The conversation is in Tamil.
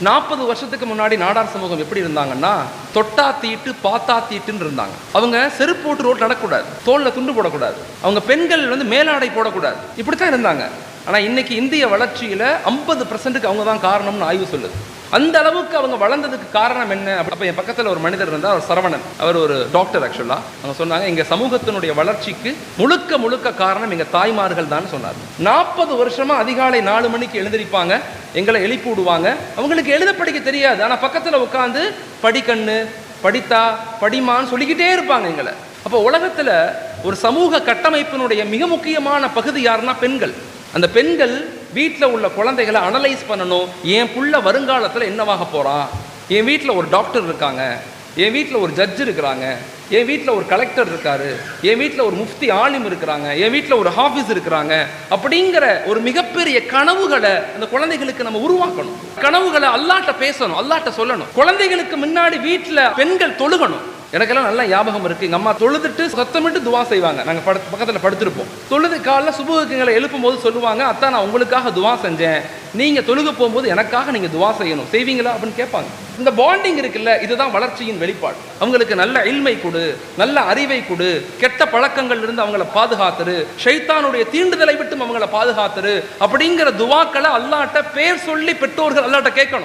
நாற்பது வருஷத்துக்கு முன்னாடி நாடார் சமூகம் எப்படி இருந்தாங்கன்னா தொட்டா தீட்டு பாத்தா தீட்டுன்னு இருந்தாங்க. அவங்க செருப்பு போட்டு ரோட் நடக்கூடாது தோல்ல துண்டு போடக்கூடாது. அவங்க பெண்கள் வந்து மேலாடை போடக்கூடாது. இப்படித்தான் இருந்தாங்க. ஆனா இன்னைக்கு இந்திய வளர்ச்சியில ஐம்பது பர்சன்ட்டுக்கு அவங்க தான் காரணம்னு ஆய்வு சொல்லுது. அந்த அளவுக்கு அவங்க வளர்ந்ததுக்கு காரணம் என்ன? அப்ப என் பக்கத்துல ஒரு மனிதர் இருந்தார் அவர் சரவணன். அவர் ஒரு டாக்டர் ஆக்சுவலா அவங்க சொன்னாங்க எங்க சமூகத்தினுடைய வளர்ச்சிக்கு முழுக்க முழுக்க காரணம் எங்க தாய்மார்கள் தான் சொன்னார். நாற்பது வருஷமா அதிகாலை நாலு மணிக்கு எழுந்திருப்பாங்க எங்களை எழுப்பி விடுவாங்க. அவங்களுக்கு எழுத படிக்க தெரியாது. ஆனா பக்கத்துல உட்காந்து படிக்கண்ணு படித்தா படிமான்னு சொல்லிக்கிட்டே இருப்பாங்க எங்களை. அப்போ உலகத்துல ஒரு சமூக கட்டமைப்பினுடைய மிக முக்கியமான பகுதி யாருன்னா பெண்கள். அந்த பெண்கள் வீட்டில் உள்ள குழந்தைகளை அனலைஸ் பண்ணணும். என் புள்ள வருங்காலத்தில் என்னவாக போகிறான் என் வீட்டில் ஒரு டாக்டர் இருக்காங்க. என் வீட்டில் ஒரு ஜட்ஜ் இருக்கிறாங்க. என் வீட்டில் ஒரு கலெக்டர் இருக்காரு. என் வீட்டில் ஒரு முஃப்தி ஆலிம் இருக்கிறாங்க. என் வீட்டில் ஒரு ஹாஃபிஸ் இருக்கிறாங்க. அப்படிங்கிற ஒரு மிகப்பெரிய கனவுகளை அந்த குழந்தைகளுக்கு நம்ம உருவாக்கணும். கனவுகளை அல்லாட்ட பேசணும் அல்லாட்ட சொல்லணும். குழந்தைகளுக்கு முன்னாடி வீட்டில் பெண்கள் தொழுகணும். எனக்கெல்லாம் நல்லா ஞாபகம் இருக்கு. எங்க அம்மா தொழுதுட்டு சத்தமிட்டு துவா செய்வாங்க. நாங்க படு பக்கத்துல படுத்திருப்போம். தொழுது காலைல சுபுக்கு எழுப்பும் போது சொல்லுவாங்க அத்தா நான் உங்களுக்காக துவா செஞ்சேன். நீங்க தொழுக போகும்போது எனக்காக நீங்க துவா செய்யணும். செய்வீங்களா அப்படின்னு கேட்பாங்க. இந்த பாண்டிங் இருக்குல்ல இதுதான் வளர்ச்சியின் வெளிப்பாடு. அவங்களுக்கு நல்ல இல்மை கொடு நல்ல அறிவை கொடு கெட்ட பழக்கங்கள் இருந்து அவங்கள பாதுகாத்துரு ஷைத்தானுடைய தீண்டுதலை விட்டும் அவங்கள பாதுகாத்துரு அப்படிங்கிற துவாக்களை அல்லாட்ட பேர் சொல்லி பெற்றோர்கள் அல்லாட்ட கேட்கணும்.